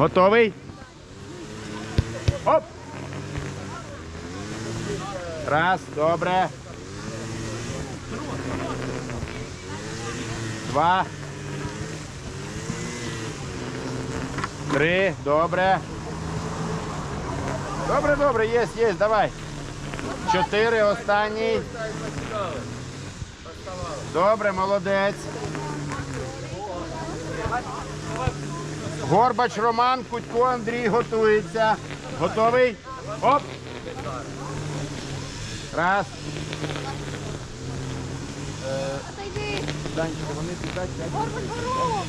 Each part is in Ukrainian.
Готовий? Оп! Раз, добре. Два. Три, добре. Добре, добре, є, є, давай. Чотири, останній. Добре, молодець. Горбач Роман, Кутько Андрій готується. Готовий? Оп! Раз. Отойди. Вони підуть. Горбан, горох.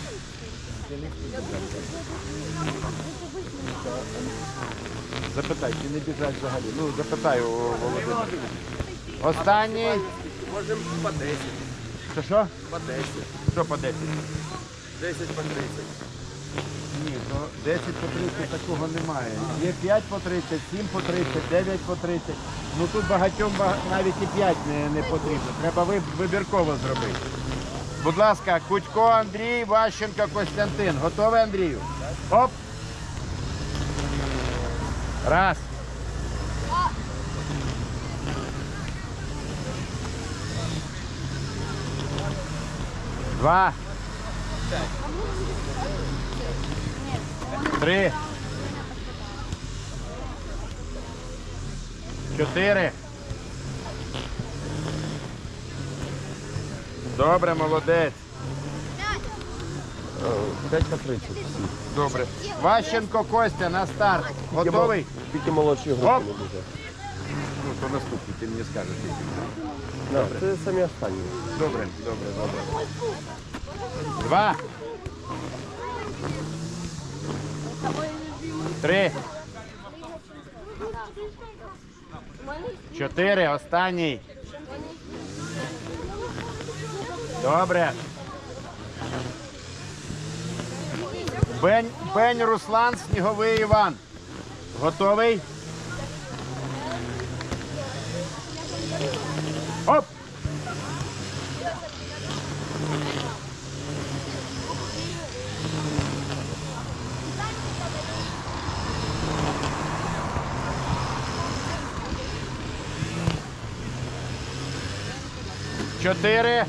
Запитай, чи не біжать взагалі. Ну, запитай у Володимира. Останній. Можемо по 10. Що що? По 10. Що по 10? 10 по 30. Ні, то 10 по 30 такого немає. Є 5 по 30, 7 по 30, 9 по 30. Ну тут багатьом ба- навіть і 5 не, не потрібно. Треба ви- вибірково зробити. Будь ласка, Кутько Андрій, Ващенко Костянтин. Готовий Андрію? Оп! Раз. Два. Три. Чотири. Добре, молодець. 5 по 30. Добре. Ващенко Костя на старт. Готовий? Тільки молодші групи Оп. не дуже. Ну, то наступний, ти мені скажеш. Да, це самі останні. Добре, добре, добре. Два. Три. Чотири. Останній. Добре. Бень, Бень Руслан, Сніговий Іван. Готовий? Оп! Чотири.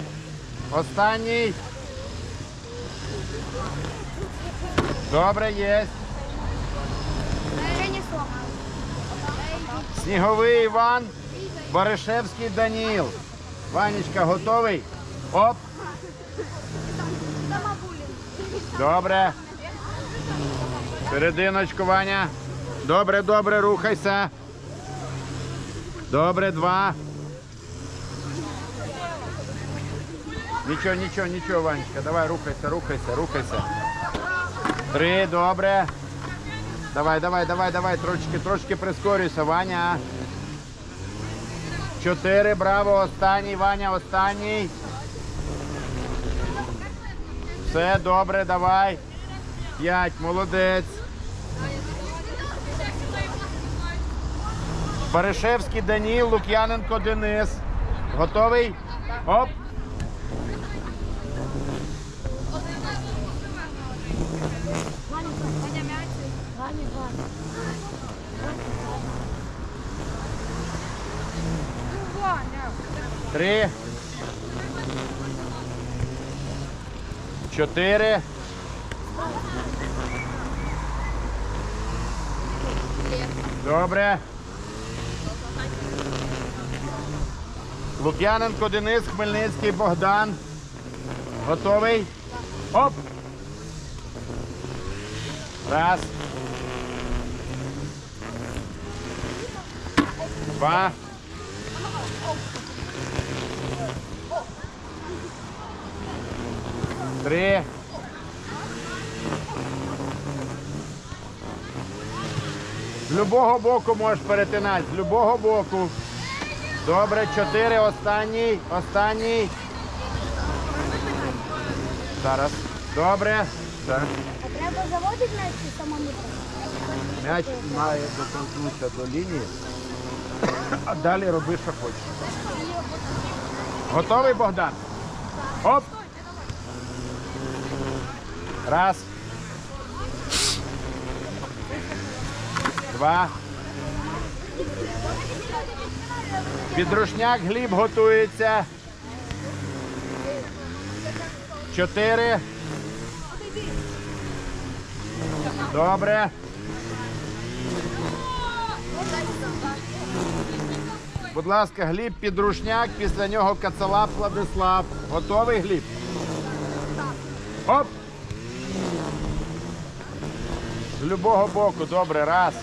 Останній. Добре, є. Сніговий Іван, Баришевський Даніл. Ванечка, готовий? Оп. Добре. Серединочку, Ваня. Добре, добре, рухайся. Добре, два. Нічого, нічого, нічого, Ванечка. Давай, рухайся, рухайся, рухайся. Три, добре. Давай, давай, давай, давай, трошки, трошки прискорюйся, Ваня. Чотири, браво, останній, Ваня, останній. Все, добре, давай. П'ять, молодець. Баришевський Даніл, Лук'яненко Денис. Готовий? Оп. Ваня м'яч. Ваня, Ваня. Ну, Ваня. Три. Чотири. Добре. Лук'яненко Денис, Хмельницький Богдан. Готовий? Оп! Раз. Два. Три. З любого боку можеш перетинати, з любого боку. Добре, чотири, останній, останній. Зараз. Добре. Так. А треба заводити м'яч чи самому? М'яч має доторкнутися до лінії, а далі роби, що хочеш. Готовий, Богдан? Оп! Раз. Два. Підрушняк Гліб готується. Чотири. Добре. Будь ласка, Гліб Підрушняк, після нього Кацалап Владислав. Готовий Гліб? Оп! З любого боку, добре, раз.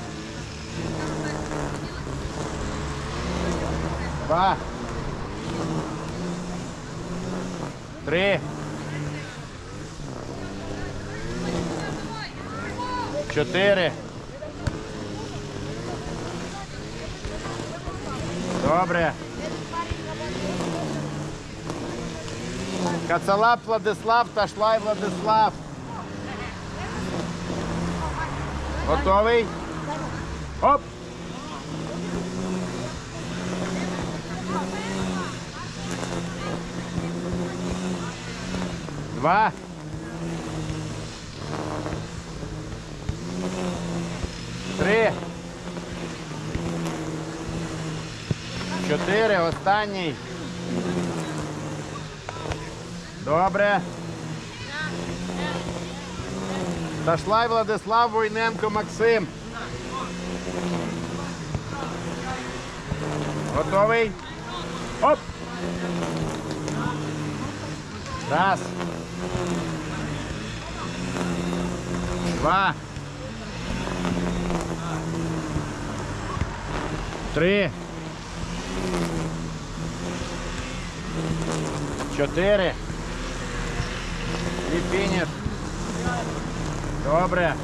Два. Три. Чотири. Добре. Кацалап Владислав та Шлай Владислав. Готовий? Оп! Два. Три. Чотири. Останній. Добре. Ташлай Владислав Войненко Максим. Готовий? Оп! Раз. Два. Три. Чотири. І фініш. Добре.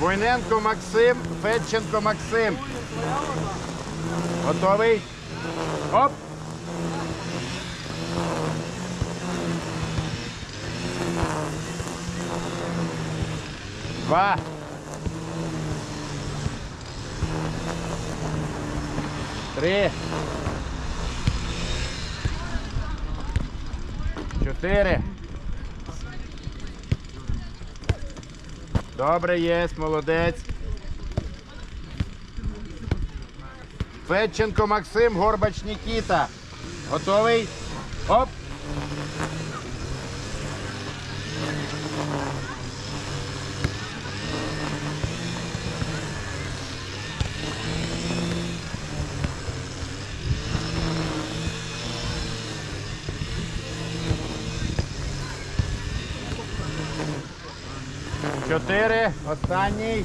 Войненко Максим, Федченко Максим. Готовий? Оп! Два. Три. Чотири. Добре, є, молодець. Федченко Максим, Горбач Нікіта. Готовий? Оп! Чотири. Останній.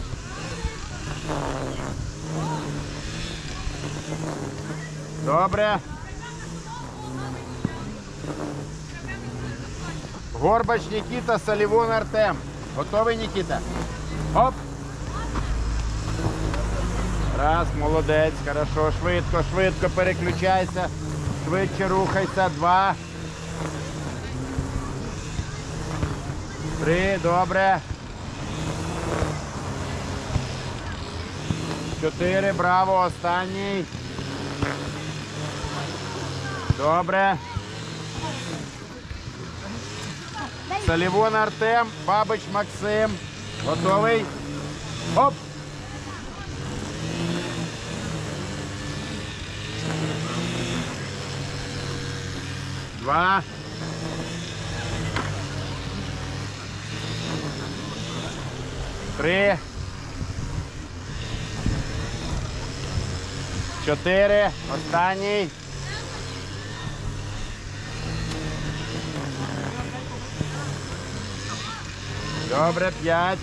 Добре. Горбач Нікіта, Салівон Артем. Готовий, Нікіта? Оп. Раз, молодець, хорошо, швидко, швидко переключайся. Швидше рухайся. Два. Три, добре. Чотири, браво, останній. Добре. Салівон Артем, Бабич Максим. Готовий? Оп! Два. Три. Чотири. Останній. Добре, п'ять.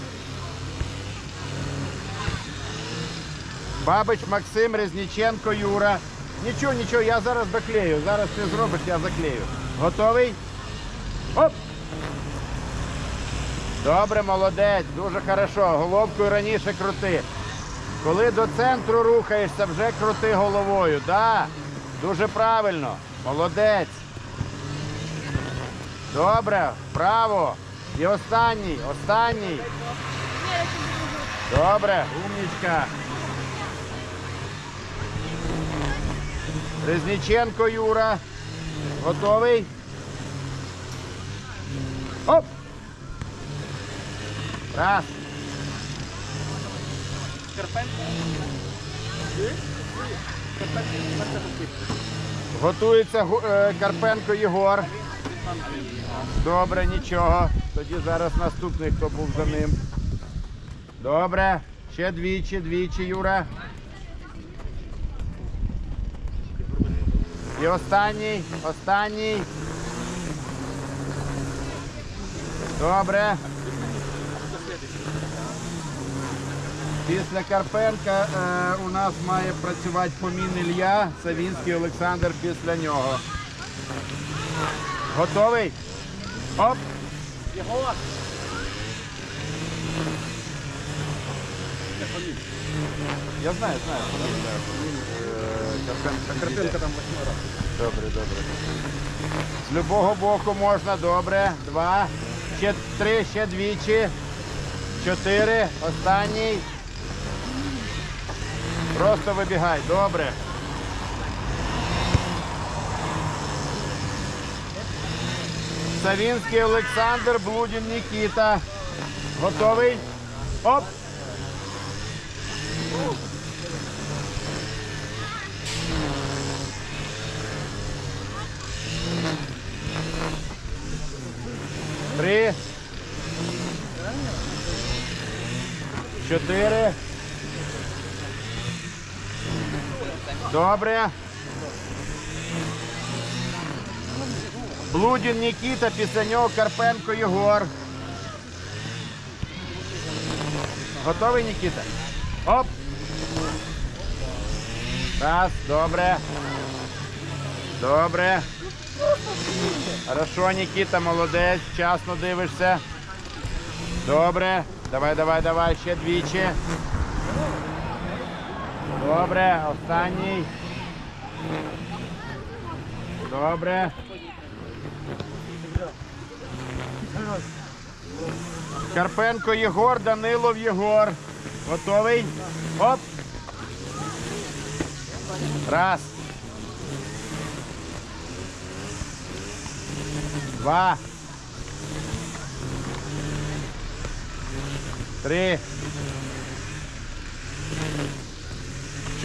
Бабич Максим, Резніченко, Юра. Нічого, нічого, я зараз доклею. Зараз ти зробиш, я заклею. Готовий? Оп! Добре, молодець, дуже хорошо. Головкою раніше крути. Коли до центру рухаєшся, вже крути головою. Да, дуже правильно. Молодець. Добре, право. І останній, останній. Добре, умнічка. Резніченко Юра. Готовий? Оп! Раз. Готується е, Карпенко Єгор. Добре, нічого. Тоді зараз наступний, хто був за ним. Добре. Ще двічі, двічі, Юра. І останній, останній. Добре. Після Карпенка е, у нас має працювати Помін Ілля, Савінський Олександр після нього. Готовий? Оп! Я знаю, знаю. Е, Карпенко. Картинка там восьми раз. Добре, добре. З любого боку можна, добре. Два. Ще три, ще двічі. Чотири. Останній. Просто вибігай. Добре. Савінський Олександр, Блудін Нікіта. Готовий? Оп! Три. Чотири. Добре. Блудін Нікіта, після нього Карпенко Єгор. Готовий, Нікіта? Оп. Раз, добре. Добре. Хорошо, Нікіта, молодець, вчасно дивишся. Добре. Давай, давай, давай, ще двічі. Добре, останній. Добре. Карпенко Єгор, Данилов Єгор. Готовий? Оп. Раз. Два. Три.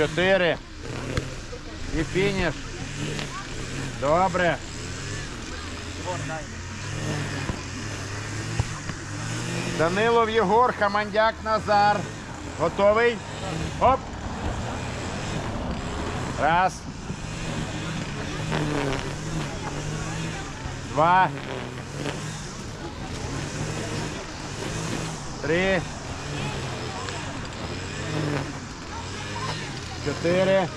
Чотири. І фініш. Добре. Данилов Єгор, Хамандяк Назар. Готовий? Оп. Раз. Два. Три. Чотири.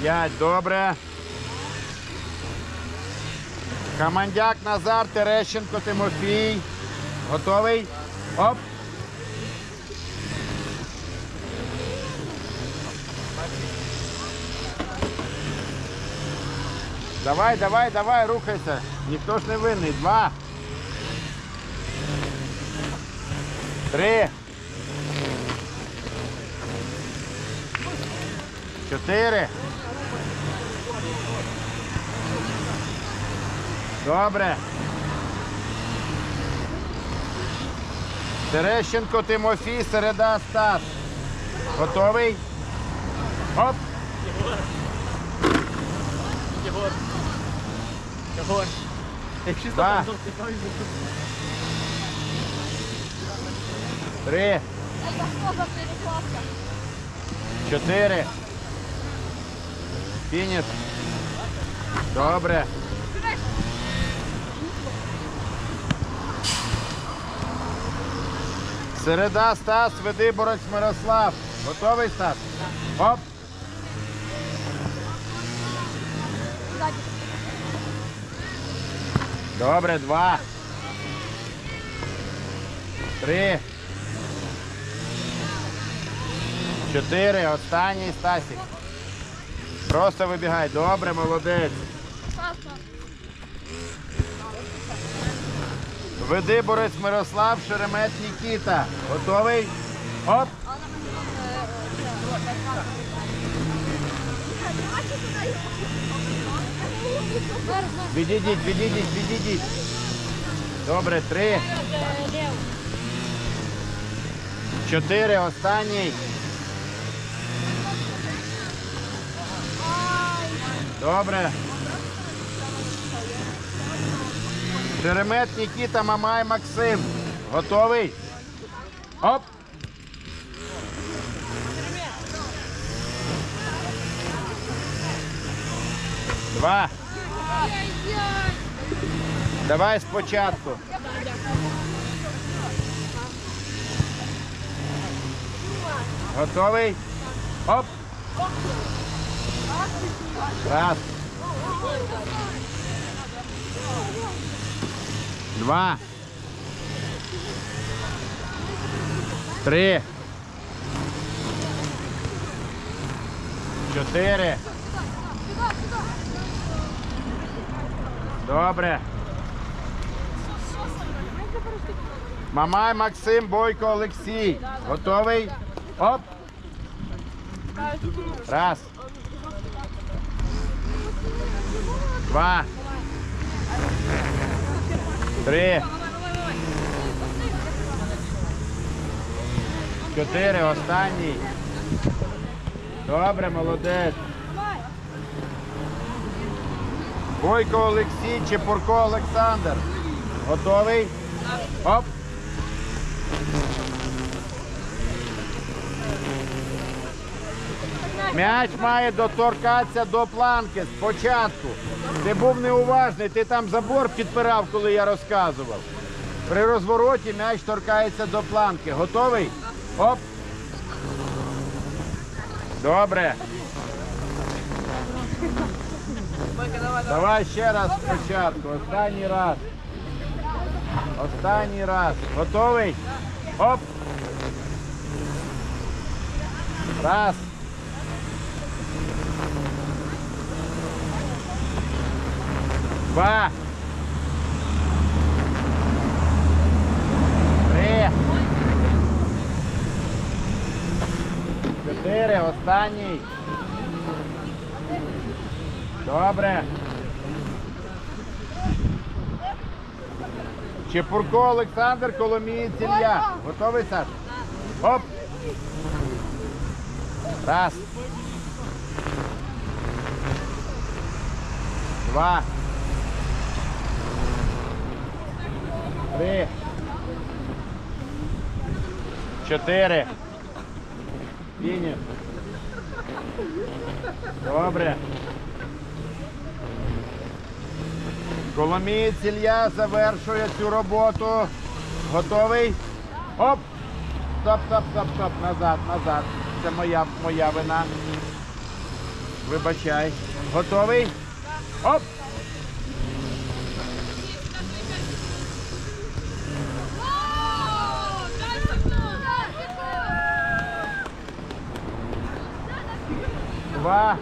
П'ять. Добре. Командяк Назар, Терещенко, Тимофій. Готовий? Оп. Давай, давай, давай, рухайся. Ніхто ж не винний. Два. Три. Чотири. Добре. Терещенко Тимофій, середа Стас. Готовий? Оп. Єгор. Єгор. Два. Три. Чотири. Фініш. Добре. Середа Стас, веди борець Мирослав. Готовий Стас? Оп. Добре, два. Три. Чотири. Останній Стасік. Просто вибігай. Добре, молодець. Веди борець Мирослав, Шеремет Нікіта. Готовий? Оп. Відійдіть, відійдіть, відійдіть. Добре, три. Чотири, останній. Добре. Шеремет Нікіта, Мамай, Максим. Готовий? Оп! Два. Давай спочатку. Готовий? Оп! Раз. Два. Три. Чотири. Добре. Мамай, Максим, Бойко, Олексій. Готовий? Оп. Раз. Два. Три. Чотири. Останній. Добре, молодець. Бойко Олексій, Чепурко Олександр. Готовий? Оп. М'яч має доторкатися до планки спочатку. Ти був неуважний, ти там забор підпирав, коли я розказував. При розвороті м'яч торкається до планки. Готовий? Оп. Добре. Давай ще раз спочатку. Останній раз. Останній раз. Готовий? Оп. Раз. Два. Три. Чотири. Останній. Добре. Чепурко Олександр, Коломієць Ілля. Готовий, Саш? Оп. Раз. Два. Три. Чотири. Фініш. Добре. Коломієць Ілля завершує цю роботу. Готовий? Оп! Стоп, стоп, стоп, стоп. Назад, назад. Це моя, моя вина. Вибачай. Готовий? Оп! Два.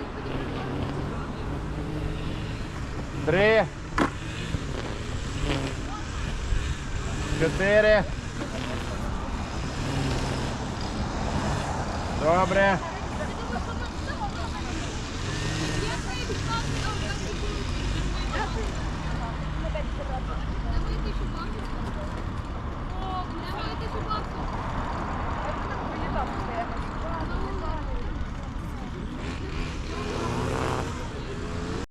Три. Чотири. Добре.